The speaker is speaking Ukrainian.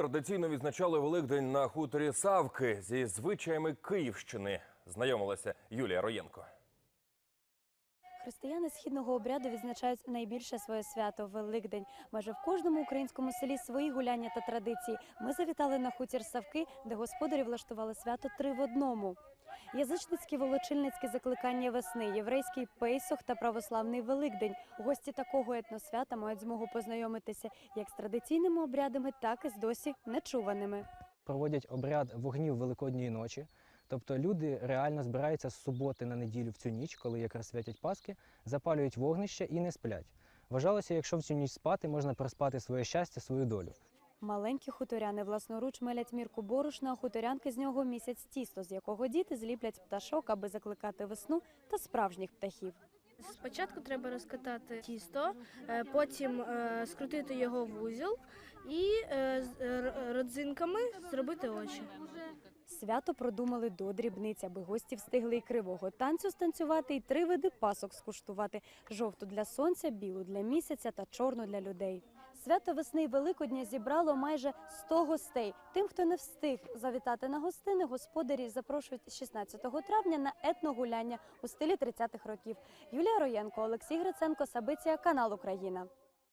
Традиційно відзначали Великдень на хуторі Савки зі звичаями Київщини. Знайомилася Юлія Роєнко. Християни східного обряду відзначають найбільше своє свято Великдень. Майже в кожному українському селі свої гуляння та традиції. Ми завітали на хутір Савки, де господарі влаштували свято три в одному. Язичницькі волочильницькі закликання весни, єврейський пейсох та православний Великдень. Гості такого етносвята мають змогу познайомитися як з традиційними обрядами, так і з досі нечуваними. проводять обряд вогнів Великодньої ночі. Тобто люди реально збираються з суботи на неділю в цю ніч, коли якраз святять Паски, запалюють вогнище і не сплять. Вважалося, якщо в цю ніч спати, можна проспати своє щастя, свою долю. Маленькі хуторяни власноруч мелять мірку борошна, а хуторянки з нього місяць тісто, з якого діти зліплять пташок, аби закликати весну та справжніх птахів. Спочатку треба розкатати тісто, е, потім е, скрутити його в вузол і е, родзинками зробити очі. Свято продумали до дрібниць, аби гості встигли і кривого танцю станцювати, і три види пасок скуштувати: жовту для сонця, білу для місяця та чорну для людей. Свято весни Великодня зібрало майже 100 гостей. Тим, хто не встиг завітати на гостини, господарі запрошують 16 травня на етногуляння у стилі 30-х років. Юлія Роєнко, Олексій Гриценко, Сабиція, канал Україна.